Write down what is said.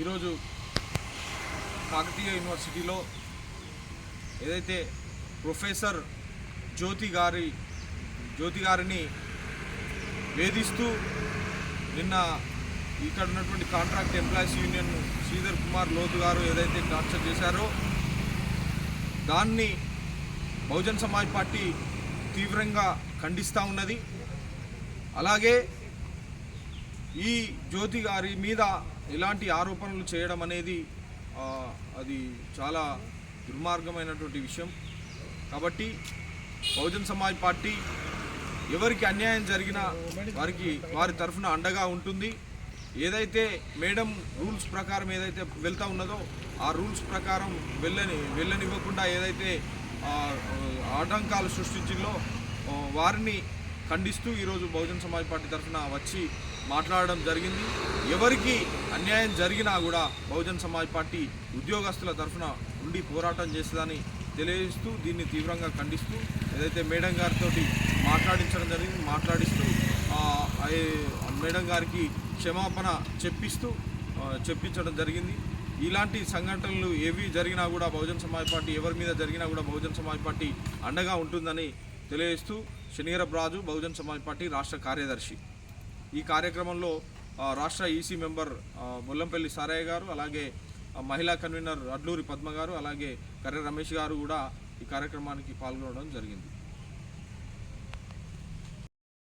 ఈరోజు కాకతీయ యూనివర్సిటీలో ఏదైతే ప్రొఫెసర్ జ్యోతి గారి జ్యోతి గారిని వేధిస్తూ నిన్న ఇక్కడ ఉన్నటువంటి contract employees union Sridhar Kumar Lothu garu ఏదైతే టార్చర్ చేశారో దాన్ని బహుజన్ సమాజ్ పార్టీ తీవ్రంగా ఖండిస్తూ ఉన్నది. అలాగే ఈ జ్యోతి గారి మీద ఇలాంటి ఆరోపణలు చేయడం అనేది అది చాలా దుర్మార్గమైనటువంటి విషయం. కాబట్టి బహుజన్ సమాజ్ పార్టీ ఎవరికి అన్యాయం జరిగినా వారికి వారి తరఫున అండగా ఉంటుంది. ఏదైతే మేడం రూల్స్ ప్రకారం ఏదైతే వెళ్తూ ఉన్నదో ఆ రూల్స్ ప్రకారం వెళ్ళని వెళ్ళనివ్వకుండా ఏదైతే ఆటంకాలు సృష్టించిందో వారిని ఖండిస్తూ ఈరోజు బహుజన్ సమాజ్ పార్టీ తరఫున వచ్చి మాట్లాడడం జరిగింది. ఎవరికి అన్యాయం జరిగినా కూడా బహుజన్ సమాజ్ పార్టీ ఉద్యోగస్తుల తరఫున ఉండి పోరాటం చేస్తుందని తెలియజేస్తూ దీన్ని తీవ్రంగా ఖండిస్తూ ఏదైతే మేడం గారితో మాట్లాడించడం జరిగింది మాట్లాడిస్తూ మేడం గారికి క్షమాపణ చెప్పిస్తూ చెప్పించడం జరిగింది. ఇలాంటి సంఘటనలు ఏవి జరిగినా కూడా బహుజన్ సమాజ్ పార్టీ ఎవరి మీద జరిగినా కూడా బహుజన్ సమాజ్ పార్టీ అండగా ఉంటుందని తెలియజేస్తూ శనిగరపు రాజు బహుజన్ సమాజ్ పార్టీ రాష్ట్ర కార్యదర్శి. ఈ కార్యక్రమంలో రాష్ట్ర ఈసీ మెంబర్ ముల్లంపల్లి సారయ్య గారు అలాగే మహిళా కన్వీనర్ అడ్లూరి పద్మ గారు అలాగే కర్రె రమేష్ గారు కూడా ఈ కార్యక్రమానికి పాల్గొనడం జరిగింది.